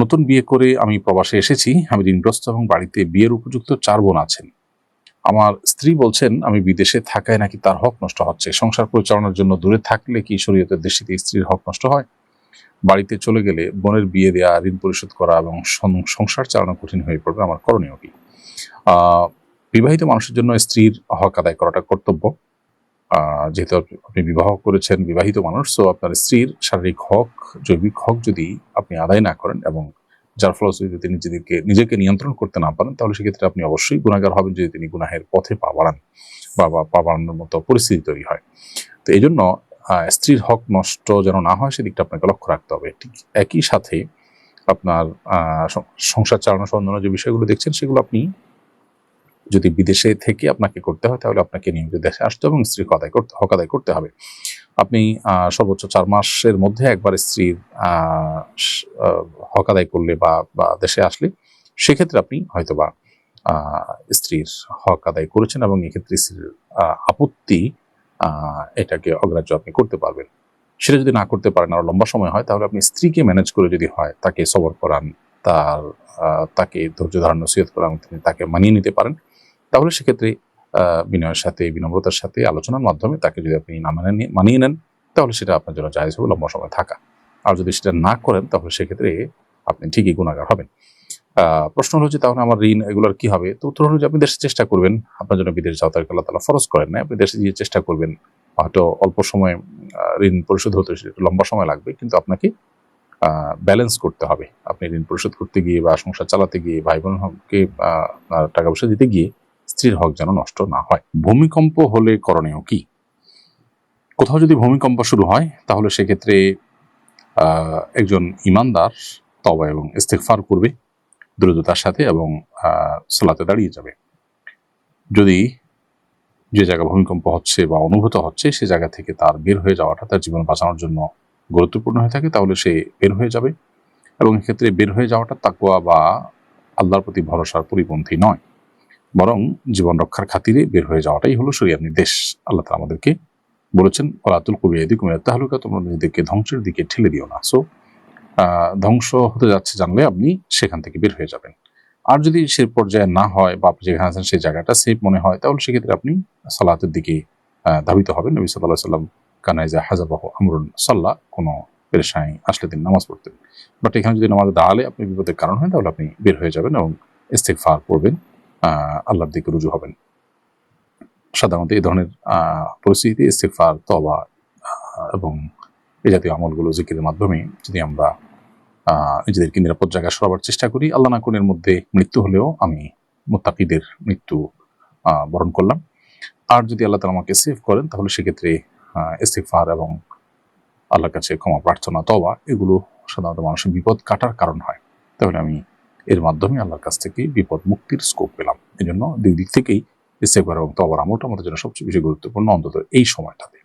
নতুন বিয়ে করে আমি প্রবাসে এসেছি, আমি ঋণগ্রস্ত এবং বাড়িতে বিয়ের উপযুক্ত চার বোন আছেন। আমার স্ত্রী বলছেন, আমি বিদেশে থাকায় নাকি তার হক নষ্ট হচ্ছে। সংসার পরিচালনার জন্য দূরে থাকলে কি শরীয়তের দৃষ্টিতে স্ত্রীর হক নষ্ট হয়? বাড়িতে চলে গেলে বোনের বিয়ে দেওয়া ঋণ পরিশোধ করা এবং সংসার চালানো কঠিন হয়ে পড়বে আমার করণীয় কি? বিবাহিত মানুষের জন্য স্ত্রীর হক আদায় করাটা কর্তব্য। যেহেতু আপনি- বিবাহ করেছেন, বিবাহিত মানুষ তো আপনার স্ত্রীর শারীরিক হক, জৈবিক হক যদি আপনি আদায় না করেন এবং যার ফলশ্রুতিতে তিনি নিজেদেরকে নিজেকে নিয়ন্ত্রণ করতে না পারেন, তাহলে সেক্ষেত্রে আপনি অবশ্যই গুণাগার হবেন যদি তিনি গুনাহের পথে পা বাড়ান বা বা পা বাড়ানোর মতো পরিস্থিতি তৈরি হয়। তো এই জন্য স্ত্রীর হক নষ্ট যেন না হয়, সেদিকটা আপনাকে লক্ষ্য রাখতে হবে। ঠিক একই সাথে আপনার সংসার চালানো সম্বন্ধে যে বিষয়গুলো দেখছেন, সেগুলো আপনি যদি বিদেশে থেকে আপনাকে করতে হয়, তাহলে আপনাকে নিয়মিত দেশে আসতে হবে এবং স্ত্রীর আদায় করতে, হক আদায় করতে হবে। আপনি সর্বোচ্চ চার মাসের মধ্যে একবার স্ত্রীর হক আদায় করলে বা বা দেশে আসলে, সেক্ষেত্রে আপনি হয়তোবা স্ত্রীর হক আদায় করেছেন এবং এক্ষেত্রে স্ত্রীর আপত্তি এটাকে অগ্রাহ্য আপনি করতে পারবেন। সেটা যদি না করতে পারেন, আর লম্বা সময় হয়, তাহলে আপনি স্ত্রীকে ম্যানেজ করে যদি হয়, তাকে সবর করান, তার তাকে ধৈর্য ধারণ, নসিহত করান, তিনি তাকে মানিয়ে নিতে পারেন। তাহলে সেক্ষেত্রে বিনয়ের সাথে, বিনম্রতার সাথে আলোচনার মাধ্যমে তাকে যদি আপনি না মানে মানিয়ে নেন, তাহলে সেটা আপনার জন্য জায়জ হবে, লম্বা সময় থাকা। আর যদি সেটা না করেন, তাহলে সেক্ষেত্রে আপনি ঠিকই গুণাগার হবেন। প্রশ্ন হলো যে তাহলে আমার ঋণ এগুলোর কি হবে? তো উত্তর হলো যে আপনি দেশে চেষ্টা করবেন, আপনার জন্য বিদেশ যাওয়া তাকে আল্লাহ তালা ফরজ করেন না আপনি দেশে গিয়ে চেষ্টা করবেন। হয়তো অল্প সময় ঋণ পরিশোধ হতে একটু লম্বা সময় লাগবে, কিন্তু আপনাকে ব্যালেন্স করতে হবে। আপনি ঋণ পরিশোধ করতে গিয়ে বা সংসার চালাতে গিয়ে ভাই বোনকে টাকা পয়সা দিতে গিয়ে স্ত্রীর হক যেন নষ্ট না হয়। ভূমিকম্প হলে করণীয় কি? কোথাও যদি ভূমিকম্প শুরু হয়, তাহলে সেক্ষেত্রে একজন ইমানদার তবা এবং ইস্তেকফার করবে, দ্রুততার সাথে এবং সালাতে দাঁড়িয়ে যাবে। যদি যে জায়গা ভূমিকম্প হচ্ছে বা অনুভূত হচ্ছে, সে জায়গা থেকে তার বের হয়ে যাওয়াটা তার জীবন বাঁচানোর জন্য গুরুত্বপূর্ণ হয়ে থাকে, তাহলে সে বের হয়ে যাবে। এবং এক্ষেত্রে বের হয়ে যাওয়াটা তাকুয়া বা আল্লাহর প্রতি ভরসার পরিপন্থী নয়। বরং জীবন রক্ষার খাতিরে বের হয়ে যাওয়াটাই হলো শরিয়ার নির্দেশ। আল্লাহ তালা আমাদেরকে বলেছেন ওলাতুল কবিয়াদি কুমিয়া তাহলুকা তোমরা নিজেদেরকে ধ্বংসের দিকে ঠেলে দিও না। সো ধ্বংস হতে যাচ্ছে জানলে আপনি সেখান থেকে বের হয়ে যাবেন। আর যদি সে পর্যায়ে না হয় বা আপনি যেখানে আছেন সেই জায়গাটা সেফ মনে হয় তাহলে সেক্ষেত্রে আপনি সালাতের দিকে ধাবিত হবেন। নবী সাল্লাহ সাল্লাম কানাইজা হাজাবাহ আমরুন সাল্লাহ কোনো পেরেশানি আসলে তিনি নামাজ পড়তেন। বাট এখানে যদি নামাজ দাঁড়ালে আপনি বিপদের কারণ হয় তাহলে আপনি বের হয়ে যাবেন এবং ইস্তেকফার আহ, আল্লাহর দিকে রুজু হবেন। সাধারণত এই ধরনের আহ, পরিস্থিতিতে ইস্তেকফার তবা এবং এই জাতীয় আমলগুলো জিকিরের মাধ্যমে যদি আমরা নিজেদেরকে নিরাপদ জায়গায় সরাবার চেষ্টা করি আল্লাহ না কোনের মধ্যে মৃত্যু হলেও আমি মোত্তাকিদের মৃত্যু বরণ করলাম। আর যদি আল্লাহ তালা আমাকে সেভ করেন তাহলে সেক্ষেত্রে ইস্তেকফার এবং আল্লাহর কাছে ক্ষমা প্রার্থনা তবা এগুলো সাধারণত মানুষের বিপদ কাটার কারণ হয়। তাহলে আমি এর মাধ্যমে আল্লাহর কাছ থেকে বিপদ মুক্তির স্কোপ পেলাম। এই জন্য দুই দিক থেকেই ইস্তেকবার এবং তবর আমলটা আমাদের জন্য সবচেয়ে বেশি গুরুত্বপূর্ণ, অন্তত এই সময়টাতে।